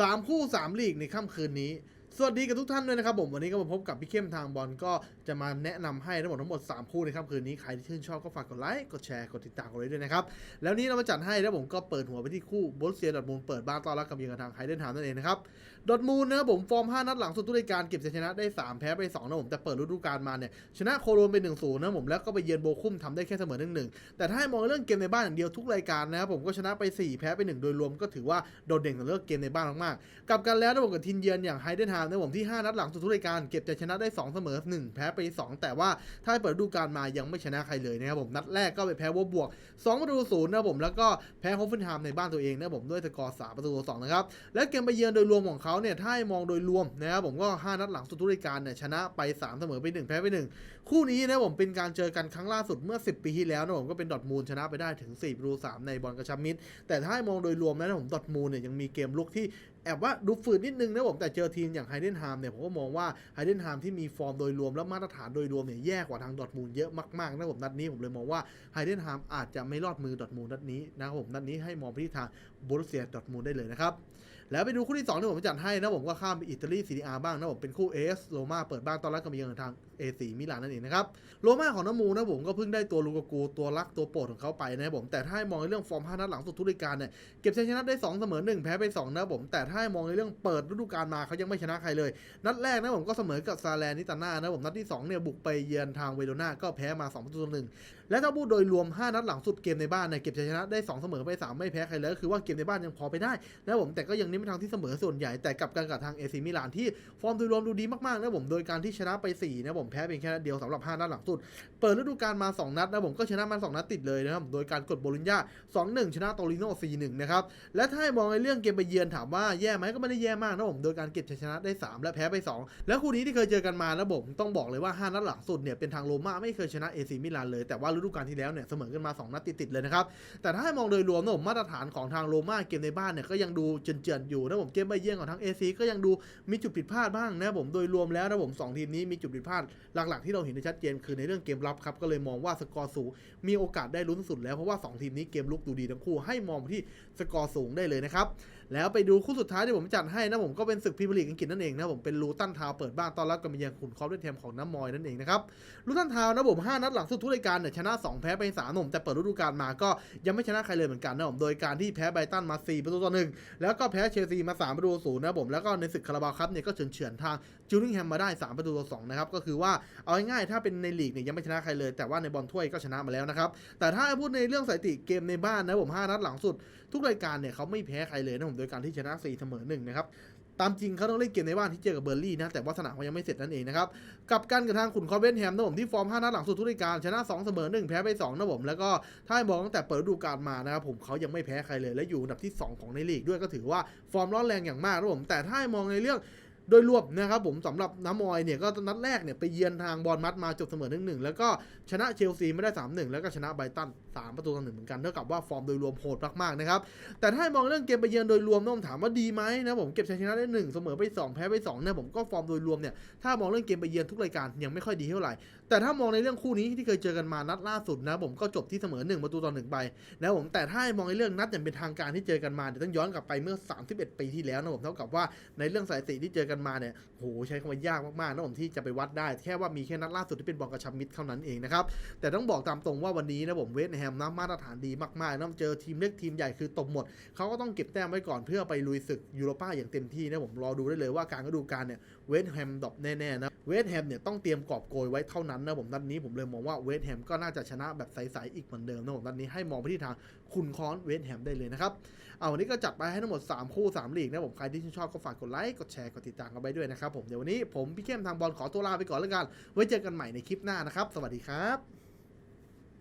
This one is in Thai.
3 คู่ 3 ลีกในค่ำคืนนี้ สวัสดีกับทุกท่านด้วยนะครับผม วันนี้ก็มาพบกับพี่เข้มทางบอลก็จะมาแนะนำให้ทั้งหมดทั้งหมด 3 คู่ในค่ำคืนนี้ ใครที่ชื่นชอบก็ฝากกดไลค์ กดแชร์ กดติดตามกันไว้ด้วยนะครับ แล้วนี้เรามาจัดให้แล้วผมก็เปิดหัวไปที่คู่บอสเซียดอทมูลเปิดบ้านต้อนรับกับเยือนกับทางไฮเดนฮามนั่นเองนะครับดอทมูลนะครับผมฟอร์ม 5 นัดหลังสุดทุกรายการเก็บชัยชนะได้ 3 แพ้ไป2นะผมแต่เปิดฤดูกาลมาเนี่ยชนะโคโลนไป1-0นะผมแล้วก็ไปเยือนโบคุมทำได้แค่เสมอ1-1แต่ถ้าให้มองเรื่องเกมในบ้านอย่างเดียวทุกรายการนะครับผมก็ชนะไป 4 แพ้ไป 1 โดยรวมก็ถือว่าโดดเด่นในเรื่องเกมในบ้านมากๆกลับกันแล้วนะผมกับทีมเยือนอย่างไฮเดนฮามในผมที่ 5 นัดหลังสุดทุกรายการเก็บชัยชนะได้ 2 เสมอ 1 แพ้ไป 2 แต่ว่าถ้าให้เปิดดูกาลมายังไม่ชนะใครเลยนะครับผมนัดแรกก็ไปแพ้วบบวก2ประตูศูนย์นะครับผมแล้วก็แพ้โฮฟเฟนไฮม์ในบ้านตัวเองนะครับผมด้วยสกอร์3ประตูต่อ2นะครับและเกมไปเยือนโดยรวมของเขาเนี่ยถ้าให้มองโดยรวมนะครับผมก็ 5 นัดหลังสุดทุกรายการเนี่ยชนะไป 3 เสมอไป 1 แพ้ไป 1 คู่นี้นะผมเป็นการเจอกันครั้งล่าสุดเมื่อ 10 ปีที่แล้วนะผมก็เป็นดอทมูลชนะไปได้ถึง4ประตู3ในบอลกระชับมิตรแต่ถ้าให้มองโดยรวมนะผมดอทมูลเนี่ยยังมีเกมลุกที่ แอบว่าดูฝืดนิดนึงนะผมแต่เจอทีมอย่างไฮเดนฮามเนี่ยผมก็มองว่าไฮเดนฮามที่มีฟอร์มโดยรวมและมาตรฐานโดยรวมเนี่ยแย่กว่าทางดอทมูลเยอะมากๆนะผมนัดนี้ผมเลยมองว่าไฮเดนฮามอาจจะไม่รอดมือดอทมูลนัดนี้นะครับผมนัดนี้ให้มองไปที่ทางบรุสเซียดอทมูลได้เลยนะครับแล้วไปดูคู่ที่2ที่ผมจัดให้นะผมก็ข้ามไปอิตาลีซีรีอาบ้างนะผมเป็นคู่เอสโรมาเปิดบ้านตอนรับกับเยือนทางเอซีมิลานนั่นเองนะครับโรม่าของน้ำมูนะผมก็เพิ่งได้ตัวลูกากูตัวรักตัวโปรดของเขาไปนะผมแต่ถ้าให้มองในเรื่องฟอร์ม5นัดหลังสุดทุกรายการเนี่ยเก็บชัยชนะได้2เสมอ1แพ้ไป2นะผมแต่ถ้าให้มองในเรื่องเปิดฤดูกาลมาเขายังไม่ชนะใครเลย นัดแรกนะผมก็เสมอกับซาแลนิตาน่านะผมนัดที่2เนี่ยบุกไปเยือนทางเวโรนาก็แพ้มา2ประตูต่อหนึ่งและถ้าพูดโดยรวม 5 นัดหลังสุดเกมในบ้านเนี่ยเก็บชัยชนะได้ 2 เสมอไป 3 ไม่แพ้ใครเลยก็คือว่าเกมในบ้านยังพอไปได้นะผมแต่ก็ยังเน้นไปทางที่เสมอส่วนใหญ่แต่กับกันกับทางเอซีมิลานที่ฟอร์มโดยรวมดูดีมากๆนะผมโดยการที่ชนะไป4นะผมแพ้เพียงแค่นัดเดียวสำหรับ 5 นัดหลังสุด เปิดฤดูกาลมา 2 นัดนะผมก็ชนะมา 2 นัดติดเลยนะครับโดยการกดโบลินญา2-1 ชนะโตริโน่4-1นะครับและถ้ามองในเรื่องเกมไปเยือนถามว่าแย่ไหมก็ไม่ได้แย่มากนะผม โดยการเก็บชัยชนะได้ 3 และแพ้ไป 2 แล้วคู่นี้ที่เคยเจอกันมานะผมต้องบอกเลยว่า 5 นัดหลังสุดเนี่ยเป็นทางโรม่าไม่เคยชนะเอซีมิลานเลย แต่ว่าฤดูกาลที่แล้วเนี่ยเสมอกันมา 2 นัดติดๆเลยนะครับ แต่ถ้าให้มองโดยรวมนะผมมาตรฐานของทางโรม่าเกมในบ้านเนี่ยก็ยังดูเจือนๆอยู่นะผมเกมไปเยือนของทางเอซีก็ยังดูมีจุดผิดพลาดบ้างนะผมโดยรวมแล้วนะผมสองทีมนี้มีจุดผิดพลาดหลักๆ ที่เราเห็นได้ชัดเจนคือในเรื่องเกมรับครับก็เลยมองว่าสกอร์สูงมีโอกาสได้ลุ้นสุดแล้วเพราะว่า 2 ทีมนี้เกมลุกดูดีทั้งคู่ให้มองที่สกอร์สูงได้เลยนะครับ แล้วไปดูคู่สุดท้ายที่ผมจัดให้นะผมก็เป็นศึกพรีเมียร์ลีกอังกฤษนั่นเองนะผมเป็นลูตันทาวเปิดบ้านต้อนรับกับเยือนขุนคอฟด้วยเทมของน้ำมอยนั่นเองนะครับลูตันทาวนะผม5นัดหลังสุดทุกรายการเนี่ยชนะ 2 แพ้ไป3หนุ่มแต่เปิดฤดูกาลมาก็ยังไม่ชนะใครเลยเหมือนกันนะผมโดยการที่แพ้ไบรตันมา 4 ประตูต่อหนึ่งแล้วก็แพ้เชลซีมา 3 ประตูศูนย์นะผมแล้วก็ในศึกคาราบาวคัพเนี่ยก็เฉือนเฉือนทางจูริงแฮมมาได้ 3 ประตูต่อ2นะครับก็คือว่าเอาง่ายๆถ้าเป็นในลีกเนี่ยยังไม่ชนะใครเลย แต่ว่าในบอลถ้วยก็ชนะมาแล้วนะครับแต่ถ้าพูดในเรื่องสถิติเกมในบ้านนะผม5นัดหลังสุดทุกรายการเนี่ยเขาไม่แพ้ใครเลยนะผมโดยการที่ชนะ4เสมอ1นะครับตามจริงเขาต้องเล่นเกมในบ้านที่เจอกับเบอร์ลี่นะแต่ว่าสนามเขายังไม่เสร็จนั่นเองนะครับกับการกับทางขุนคอเวนแฮมนะผมที่ฟอร์ม 5 นัดหลังสุดทุกรายการชนะ 2 เสมอ 1 แพ้ไป 2 นะผม แล้วก็ถ้าให้มองตั้งแต่เปิดฤดูกาลมานะครับผมเขายังไม่แพ้ใครเลยและอยู่อันดับที่ 2 ของในลีกด้วยก็ถือว่าฟอร์มร้อนแรงอย่างมากนะผมแต่ถ้าให้มองในเรื่อง โดยรวมนะครับผมสำหรับน้ำมอยเนี่ยก็นัดแรกเนี่ยไปเยือนทางบอลมัดมาจบเสมอ1-1แล้วก็ชนะเชลซีไม่ได้ 3-1 แล้วก็ชนะไบตัน 3 ประตูต่อหนึ่งเหมือนกันเท่ากับว่าฟอร์มโดยรวมโหดมากๆนะครับแต่ถ้ามองเรื่องเกมไปเยือนโดยรวมต้องถามว่าดีไหมนะผมเก็บชัยชนะได้ 1 เสมอไป 2 แพ้ไป2นะผมก็ฟอร์มโดยรวมเนี่ยถ้ามองเรื่องเกมไปเยือนทุกรายการยังไม่ค่อยดีเท่าไหร่ แต่ถ้ามองในเรื่องคู่นี้ที่เคยเจอกันมานัดล่าสุดนะผมก็จบที่เสมอ 1 ประตูต่อ1ไปนะผมแต่ถ้ามองในเรื่องนัดอย่างเป็นทางการที่เจอกันมาเดี๋ยวต้องย้อนกลับไปเมื่อ 31 ปีที่แล้วนะผมเท่ากับว่าในเรื่องสถิติที่เจอกันมาเนี่ยโหใช้คำว่ายากมากๆนะผมที่จะไปวัดได้ แค่ว่ามีแค่นัดล่าสุดที่เป็นบอลกระชับมิตรเท่านั้นเองนะครับ แต่ต้องบอกตามตรงว่าวันนี้นะผมเวสแฮมนะมาตรฐานดีมากๆนะเจอทีมเล็กทีมใหญ่คือตบหมด เขาก็ต้องเก็บแต้มไว้ก่อนเพื่อไปลุยศึกยูโรป้าอย่างเต็มที่นะผมรอดูได้เลยว่าการฤดูกาลเนี่ยเวสแฮมดรอปแน่ๆนะเวสแฮมเนี่ยต้องเตรียมกอบโกยไว้เท่านั้นนะผมนัดนี้ผมเลยมองว่าเวสแฮมก็น่าจะชนะแบบใสๆอีกเหมือนเดิมนะผมนัดนี้ให้มองไปที่ทางคุณคอนเวสแฮมได้เลยนะครับเอาวันนี้ก็จัดไปให้ทั้งหมด 3 คู่3ลีกนะผมใครที่ชื่นชอบก็ฝากกดไลค์กดแชร์กดติดตามกันไปด้วยนะครับผมเดี๋ยววันนี้ผมพี่เข้มทางบอลขอตัวลาไปก่อนแล้วกัน ไว้เจอกันใหม่ในคลิปหน้านะครับ สวัสดีครับ